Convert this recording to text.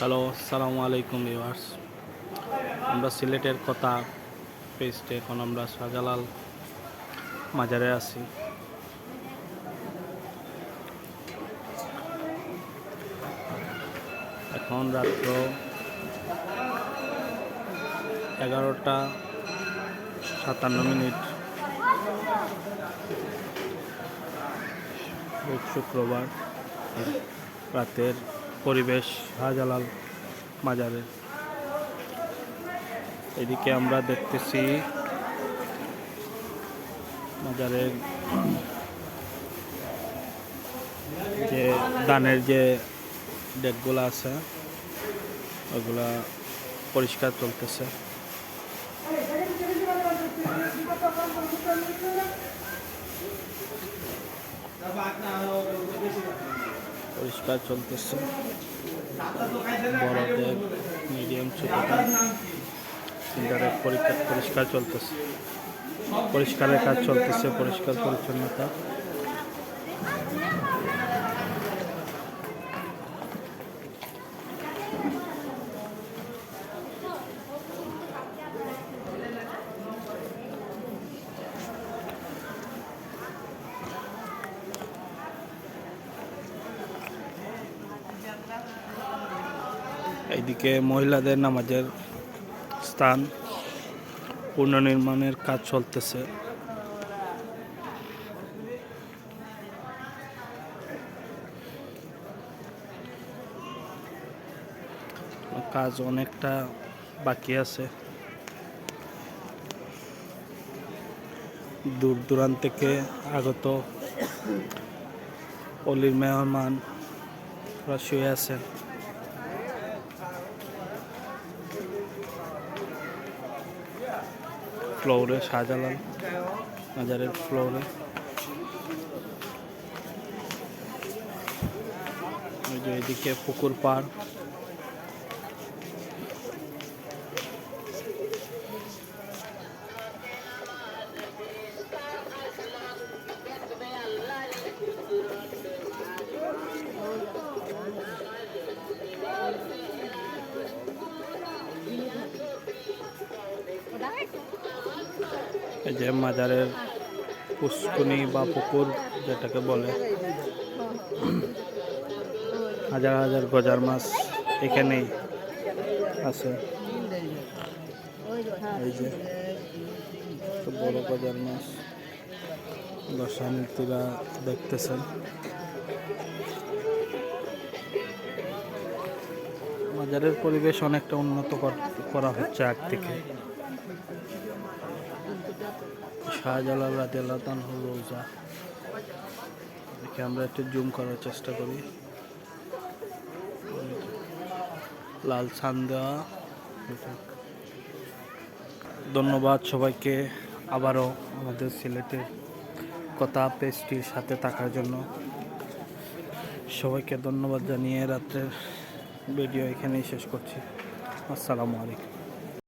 Hello, আসসালামু আলাইকুম viewers. আমরা সিলেটের কথা পেস্টে এখন আমরা শাহজালাল মাজারে আছি। এখন রাত্র এগারোটা সাতান্ন মিনিট। শুক্রবার রাতের পরিবেশ শাহজালাল মাজারে এদিকে আমরা দেখতেছি মাজারের যে দানের যে ডেকগুলো আছে, ওগুলা পরিষ্কার চলতেছে। পরিষ্কার চলতেছে। বড়দের মিডিয়াম ছোটদের পরীক্ষা পরিষ্কার চলতেছে। পরিষ্কারের কাজ চলতেছে পরিষ্কার পরিচ্ছন্নতা। এইদিকে মহিলাদের নামাজের স্থান, পুনর্নির্মাণের কাজ চলতেছে। কাজ অনেকটা বাকি আছে। দূর দূরান্ত থেকে আগত অলির মেহমান শুয়ে আছেন। ফ্লোরে শাহজালাল মাজারের ফ্লোরে ওই যে এদিকে পুকুর পাড়। এই যে মাজারের পুষ্কুনি বা পুকুর যেটাকে বলে। হাজার হাজার গজার মাছ এখানেই আছে। এই যে বড় গজার মাছ দর্শনার্থীরা দেখতেছেন। বাজারের পরিবেশ অনেকটা উন্নত কর- হচ্ছে আগ থেকে। শাহজালাল রাদিয়াল্লাহু তাআলা রোজা দেখে আমরা একটু জুম করার চেষ্টা করি। লাল দেওয়া ধন্যবাদ সবাইকে আবারও আমাদের সিলেটের কথা পেস্টির সাথে থাকার জন্য। সবাইকে ধন্যবাদ জানিয়ে রাত্রের ভিডিও এখানেই শেষ করছি। আসসালামু আলাইকুম।